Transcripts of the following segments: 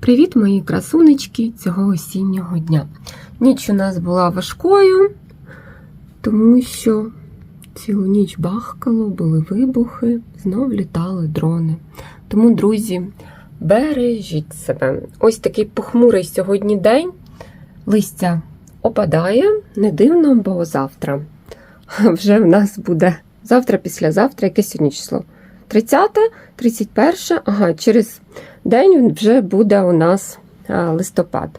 Привіт, мої красунечки цього осіннього дня. Ніч у нас була важкою, тому що цілу ніч бахкало, були вибухи, знов літали дрони. Тому, друзі, бережіть себе. Ось такий похмурий сьогодні день. Листя опадає, не дивно, бо завтра. Вже в нас буде завтра, післязавтра, яке сьогодні число? 30, 31, ага, через день вже буде у нас листопад.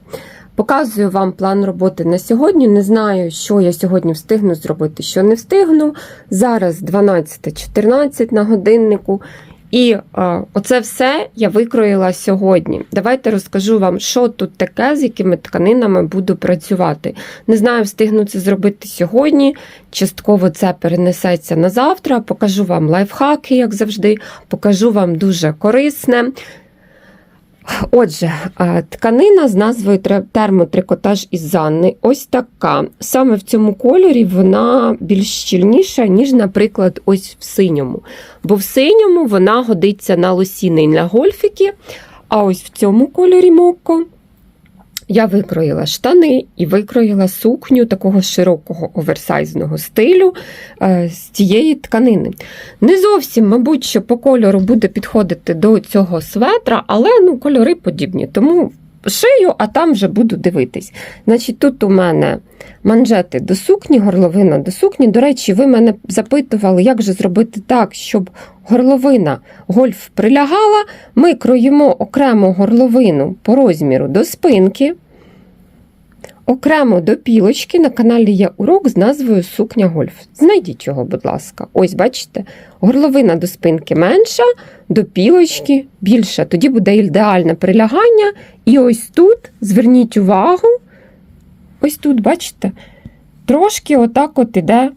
Показую вам план роботи на сьогодні. Не знаю, що я сьогодні встигну зробити, що не встигну. Зараз 12.14 на годиннику. І а, оце все я викроїла сьогодні. Давайте розкажу вам, що тут таке, з якими тканинами буду працювати. Не знаю, встигну це зробити сьогодні. Частково це перенесеться на завтра. Покажу вам лайфхаки, як завжди, покажу вам дуже корисне. Отже, тканина з назвою термотрикотаж із Занни ось така. Саме в цьому кольорі вона більш щільніша, ніж, наприклад, ось в синьому. Бо в синьому вона годиться на лосіни і на гольфіки, а ось в цьому кольорі мокко я викроїла штани і викроїла сукню такого широкого оверсайзного стилю е, з цієї тканини. Не зовсім, мабуть, що по кольору буде підходити до цього светра, але ну, кольори подібні. Тому шию, а там вже буду дивитись. Значить, тут у мене манжети до сукні, горловина до сукні. До речі, ви мене запитували, як же зробити так, щоб горловина гольф прилягала. Ми кроїмо окремо горловину по розміру до спинки. Окремо до пілочки на каналі є урок з назвою Сукня Гольф. Знайдіть його, будь ласка. Ось, бачите, горловина до спинки менша, до пілочки більша. Тоді буде ідеальне прилягання. І ось тут зверніть увагу, ось тут, бачите, трошки отак от іде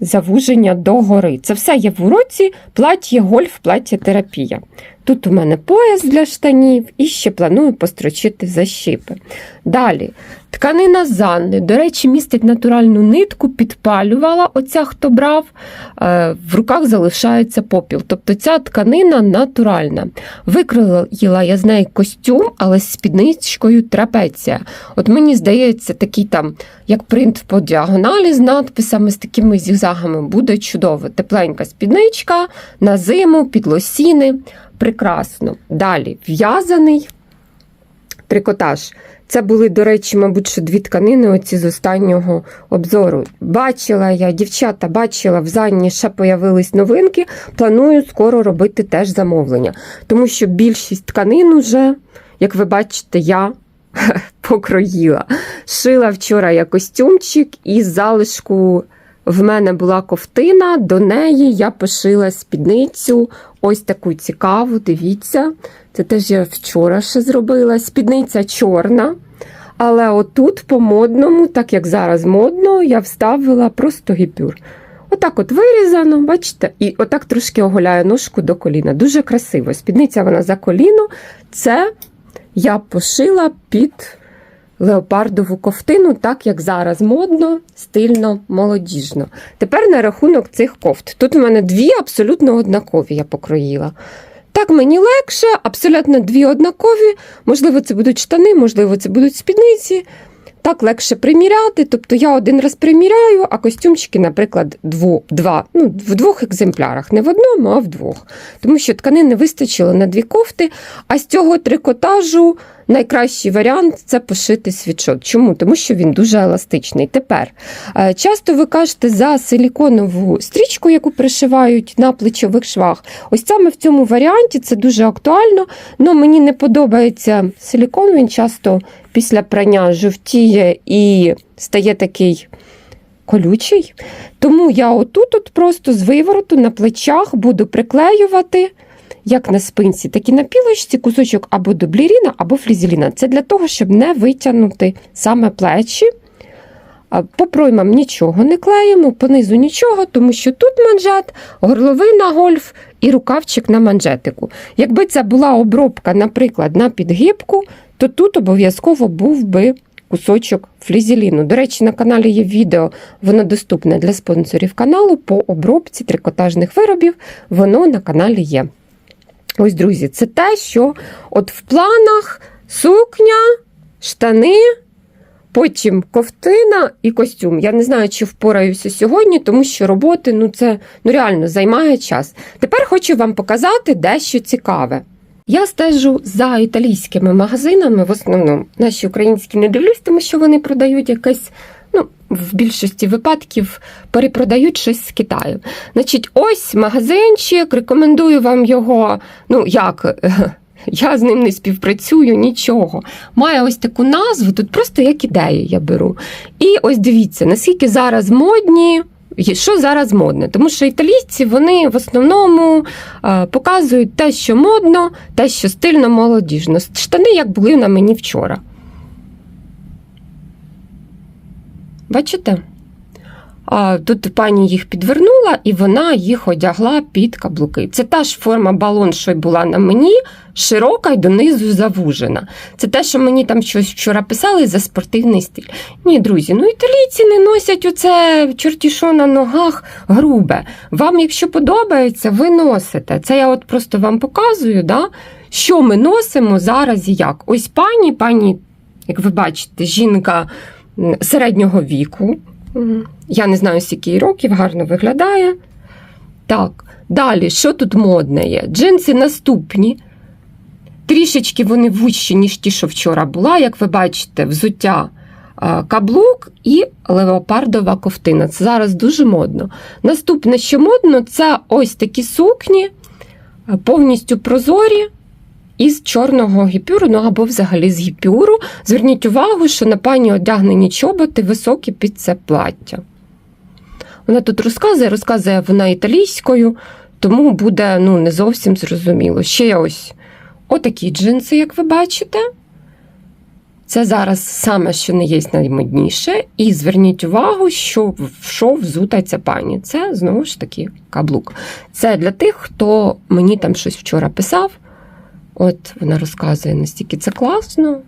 завуження догори. Це все є в уроці, плаття гольф, плаття терапія. Тут у мене пояс для штанів і ще планую построчити защіпи. Далі, тканина Занни. До речі, містить натуральну нитку, підпалювала оця, хто брав, е, в руках залишається попіл. Тобто ця тканина натуральна. Викроїла я з неї костюм, але з спідничкою трапеція. От мені здається, такий там, як принт по діагоналі з надписами, з такими зігзагами, буде чудово. Тепленька спідничка на зиму, під лосіни. Прекрасно. Далі в'язаний трикотаж. Це були, до речі, мабуть, що дві тканини оці з останнього обзору. Бачила я, дівчата, бачила, в Занні ще появились новинки. Планую скоро робити теж замовлення. Тому що більшість тканин уже, як ви бачите, я покроїла. Шила вчора я костюмчик із залишку. В мене була ковтина, до неї я пошила спідницю. Ось таку цікаву, дивіться. Це теж я вчора ще зробила. Спідниця чорна. Але отут по-модному, так як зараз модно, я вставила просто гіпюр. Отак от вирізано, бачите, і отак трошки оголяю ножку до коліна. Дуже красиво. Спідниця вона за коліно. Це я пошила під леопардову ковтину, так як зараз модно, стильно, молодіжно. Тепер на рахунок цих кофт. Тут у мене дві абсолютно однакові я покроїла. Так мені легше, абсолютно дві однакові. Можливо, це будуть штани, можливо, це будуть спідниці. Так легше приміряти. Тобто я один раз приміряю, а костюмчики, наприклад, дву, два, ну, в двох екземплярах. Не в одному, а в двох. Тому що тканини вистачило на дві кофти, а з цього трикотажу найкращий варіант це пошити світшот. Чому? Тому що він дуже еластичний. Тепер е, часто ви кажете за силіконову стрічку, яку пришивають на плечових швах. Ось саме в цьому варіанті це дуже актуально. але мені не подобається силікон, він часто після прання жовтіє і стає такий. Колючий. Тому я отут от просто з вивороту на плечах буду приклеювати, як на спинці, так і на пілочці, кусочок або дубліріна, або флізеліна. Це для того, щоб не витягнути саме плечі. По проймам нічого не клеїмо, понизу нічого, тому що тут манжет, горловина гольф і рукавчик на манжетику. Якби це була обробка, наприклад, на підгибку, то тут обов'язково був би кусочок флізеліну. До речі, на каналі є відео, воно доступне для спонсорів каналу по обробці трикотажних виробів. Воно на каналі є. Ось, друзі, це те, що от в планах сукня, штани, потім ковтина і костюм. Я не знаю, чи впораюся сьогодні, тому що роботи ну це ну реально займає час. Тепер хочу вам показати дещо цікаве. Я стежу за італійськими магазинами, в основному наші українські не дивлюсь, тому що вони продають якесь. В більшості випадків перепродають щось з Китаю. Значить, ось магазинчик, рекомендую вам його. Ну, як, я з ним не співпрацюю, нічого. Має ось таку назву, тут просто як ідею я беру. І ось дивіться, наскільки зараз модні. Що зараз модне? Тому що італійці вони в основному е, показують те, що модно, те, що стильно молодіжно. Штани, як були на мені вчора. Бачите? А, тут пані їх підвернула, і вона їх одягла під каблуки. Це та ж форма балон, що й була на мені, широка й донизу завужена. Це те, що мені там щось вчора писали за спортивний стиль. Ні, друзі, ну італійці не носять оце чорті що на ногах грубе. Вам, якщо подобається, ви носите. Це я от просто вам показую, да, що ми носимо зараз і як. Ось пані, пані, як ви бачите, жінка середнього віку. Я не знаю, скільки років, гарно виглядає. Так, далі, що тут модне є? Джинси наступні. Трішечки вони вущі, ніж ті, що вчора була. Як ви бачите, взуття каблук і леопардова ковтина. Це зараз дуже модно. Наступне, що модно, це ось такі сукні, повністю прозорі. Із чорного гіпюру, ну або взагалі з гіпюру. Зверніть увагу, що на пані одягнені чоботи високі під це плаття. Вона тут розказує, розказує вона італійською, тому буде ну, не зовсім зрозуміло. Ще ось отакі джинси, як ви бачите. Це зараз саме, що не є наймодніше. І зверніть увагу, що в що взута ця пані. Це знову ж таки каблук. Це для тих, хто мені там щось вчора писав. От вона розказує, настільки це класно.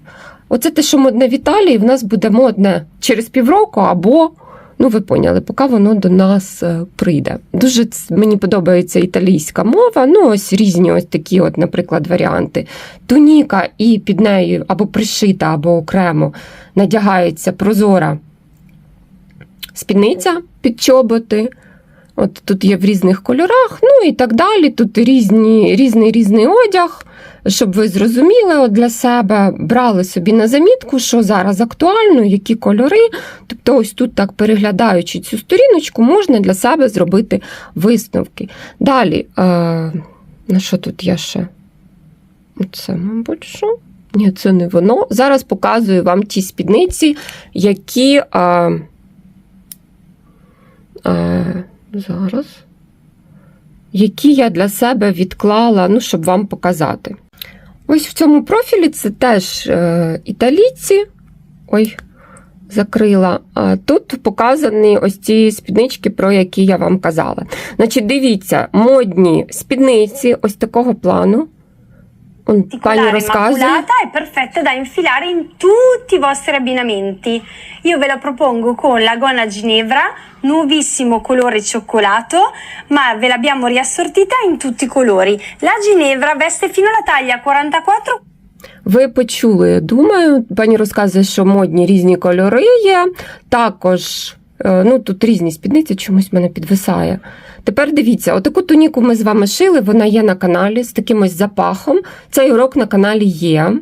Оце те, що модне в Італії, в нас буде модне через півроку або, ну ви поняли, поки воно до нас е, прийде. Дуже мені подобається італійська мова. Ну, ось різні ось такі, от, наприклад, варіанти. Туніка і під нею або пришита, або окремо надягається прозора спідниця під чоботи. От тут є в різних кольорах, ну і так далі. Тут різні, різний різний одяг, щоб ви зрозуміли от для себе, брали собі на замітку, що зараз актуально, які кольори. Тобто, ось тут, так переглядаючи цю сторіночку, можна для себе зробити висновки. Далі, е, на що тут я ще? Це, мабуть, що? Ні, це не воно. Зараз показую вам ті спідниці, які. Е, е, зараз. Які я для себе відклала, ну, щоб вам показати. Ось в цьому профілі це теж е, італійці. Ой, закрила. А тут показані ось ці спіднички, про які я вам казала. Значить, дивіться, модні спідниці ось такого плану. Розказує. immacolata e perfetta da infilare in tutti i vostri abbinamenti. Io ve la propongo con la gonna Ginevra, nuovissimo colore cioccolato, ma ve l'abbiamo riassortita in tutti i colori. La Ginevra veste fino alla taglia 44 Ви почули, думаю, пані розказує, що модні різні кольори є. Також, е, ну тут різні спідниці, чомусь мене підвисає. Тепер дивіться, отаку туніку ми з вами шили, вона є на каналі з таким ось запахом. Цей урок на каналі є.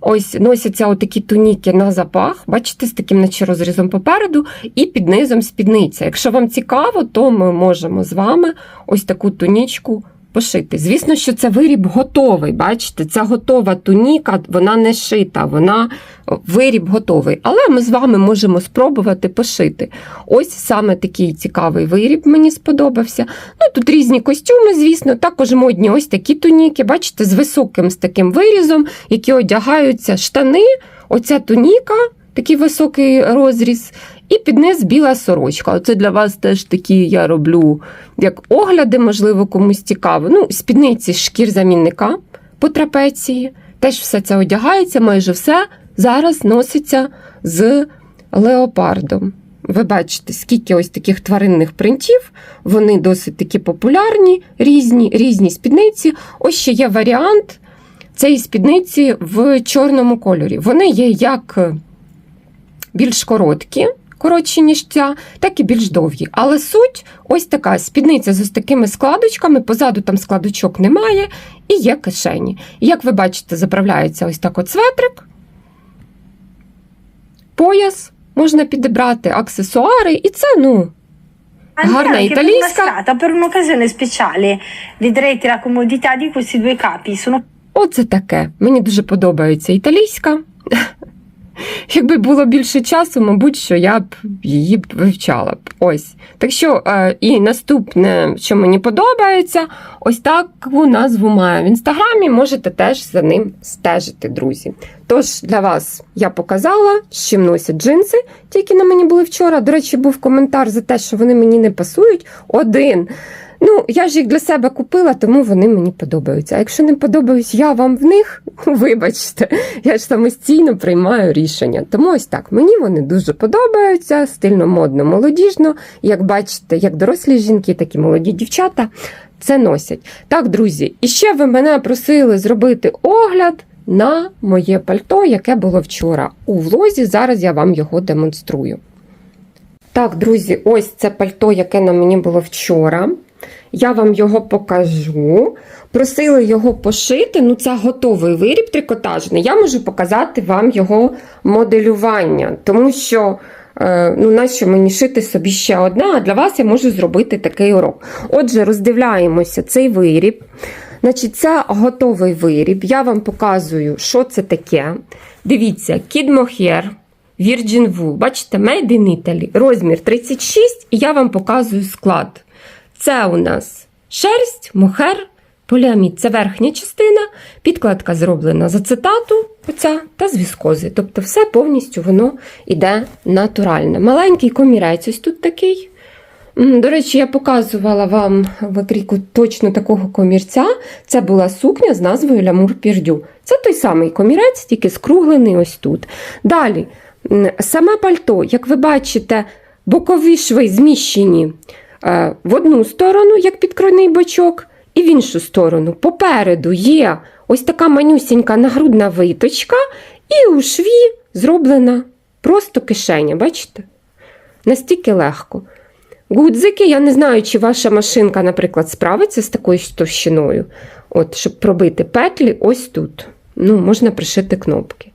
Ось носяться отакі туніки на запах, бачите, з таким наче розрізом попереду, і під низом спідниця. Якщо вам цікаво, то ми можемо з вами ось таку тунічку пошити. Звісно, що це виріб готовий. Бачите, ця готова туніка, вона не шита, вона виріб готовий. Але ми з вами можемо спробувати пошити. Ось саме такий цікавий виріб мені сподобався. Ну тут різні костюми, звісно, також модні ось такі туніки. Бачите, з високим з таким вирізом, які одягаються штани. Оця туніка, такий високий розріз. І під низ біла сорочка. Оце для вас теж такі я роблю як огляди, можливо, комусь цікаво. Ну, спідниці шкір замінника по трапеції. Теж все це одягається, майже все зараз носиться з леопардом. Ви бачите, скільки ось таких тваринних принтів, вони досить такі популярні, різні, різні спідниці. Ось ще є варіант цієї спідниці в чорному кольорі. Вони є як більш короткі, коротші, ніж ця, так і більш довгі. Але суть ось така спідниця з ось такими складочками, позаду там складочок немає, і є кишені. Як ви бачите, заправляється ось так от светрик, пояс. Можна підібрати аксесуари, і це, ну, una italiesca. serata, per un'occasione speciale. Vedrete la comodità di questi due capi. Sono Оце таке. Мені дуже подобається італійська. Якби було більше часу, мабуть, що я б її б вивчала б. Ось. Так що, е, і наступне, що мені подобається, ось таку назву має в інстаграмі. Можете теж за ним стежити, друзі. Тож для вас я показала, з чим носять джинси, ті, які на мені були вчора. До речі, був коментар за те, що вони мені не пасують. Один. Ну, я ж їх для себе купила, тому вони мені подобаються. А якщо не подобаюсь я вам в них, вибачте, я ж самостійно приймаю рішення. Тому ось так, мені вони дуже подобаються, стильно, модно, молодіжно. Як бачите, як дорослі жінки, так і молоді дівчата це носять. Так, друзі, і ще ви мене просили зробити огляд на моє пальто, яке було вчора у влозі. Зараз я вам його демонструю. Так, друзі, ось це пальто, яке на мені було вчора. Я вам його покажу. Просили його пошити. Ну, це готовий виріб трикотажний. Я можу показати вам його моделювання, тому що. е, Ну, нащо мені шити собі ще одне, а для вас я можу зробити такий урок. Отже, роздивляємося цей виріб. Значить, це готовий виріб. Я вам показую, що це таке. Дивіться, Kid Mohair, Virgin Wool. Бачите, Made in Italy. Розмір 36, і я вам показую склад. Це у нас шерсть, мохер, поліамід це верхня частина, підкладка зроблена з ацетату, оця, та з віскози. Тобто все повністю воно йде натуральне. Маленький комірець ось тут такий. До речі, я показувала вам викрійку точно такого комірця. Це була сукня з назвою Лямур Пірдю. Це той самий комірець, тільки скруглений ось тут. Далі, саме пальто, як ви бачите, бокові шви зміщені в одну сторону, як підкройний бочок, і в іншу сторону. Попереду є ось така манюсінька нагрудна виточка, і у шві зроблена просто кишеня, бачите? Настільки легко. Гудзики, я не знаю, чи ваша машинка, наприклад, справиться з такою товщиною. От, щоб пробити петлі ось тут. Ну, можна пришити кнопки.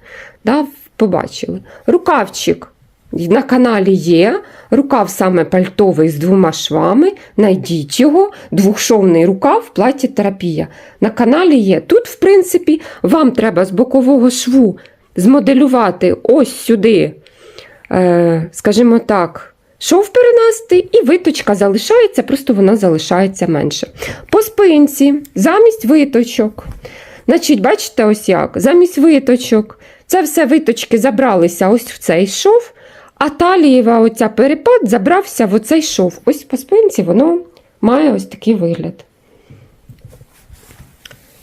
Да, побачили. Рукавчик на каналі є. Рукав саме пальтовий з двома швами. Найдіть його. Двохшовний рукав, платі терапія. На каналі є. Тут, в принципі, вам треба з бокового шву змоделювати ось сюди, е, скажімо так, шов перенести, і виточка залишається, просто вона залишається менше. По спинці, замість виточок. Значить, бачите, ось як? Замість виточок. Це все виточки забралися ось в цей шов, а талієва оця перепад забрався в оцей шов. Ось по спинці воно має ось такий вигляд.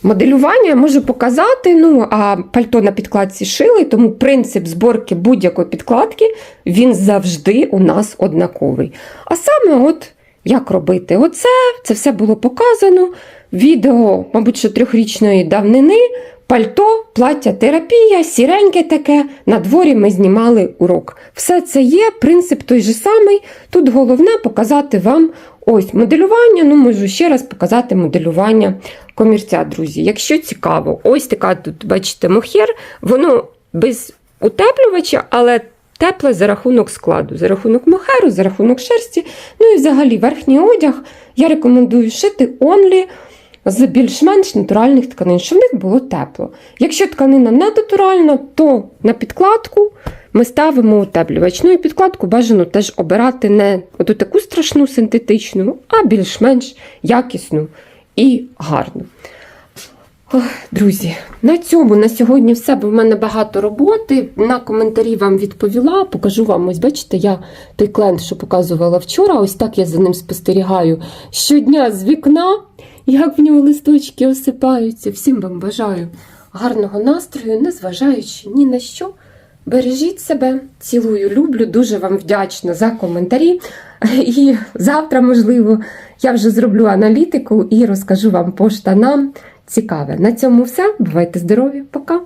Моделювання я можу показати, ну, а пальто на підкладці шили, тому принцип зборки будь-якої підкладки він завжди у нас однаковий. А саме, от як робити оце, це все було показано. Відео, мабуть, що трьохрічної давнини, пальто, плаття, терапія, сіреньке таке. На дворі ми знімали урок. Все це є, принцип той же самий. Тут головне показати вам ось моделювання. Ну, можу ще раз показати моделювання комірця, друзі. Якщо цікаво, ось така тут, бачите, мохер, воно без утеплювача, але тепле за рахунок складу, за рахунок мохеру, за рахунок шерсті. Ну і взагалі верхній одяг я рекомендую шити онлі з більш-менш натуральних тканин, щоб в них було тепло. Якщо тканина не натуральна, то на підкладку ми ставимо утеплювач. Ну і підкладку бажано теж обирати не оту таку страшну синтетичну, а більш-менш якісну і гарну. Друзі, на цьому на сьогодні все, бо в мене багато роботи. На коментарі вам відповіла. Покажу вам, ось бачите, я той клен, що показувала вчора, ось так я за ним спостерігаю щодня з вікна, як в нього листочки осипаються. Всім вам бажаю гарного настрою, незважаючи ні на що. Бережіть себе, цілую, люблю, дуже вам вдячна за коментарі. І завтра, можливо, я вже зроблю аналітику і розкажу вам по штанам, цікаве. На цьому все. Бувайте здорові, пока!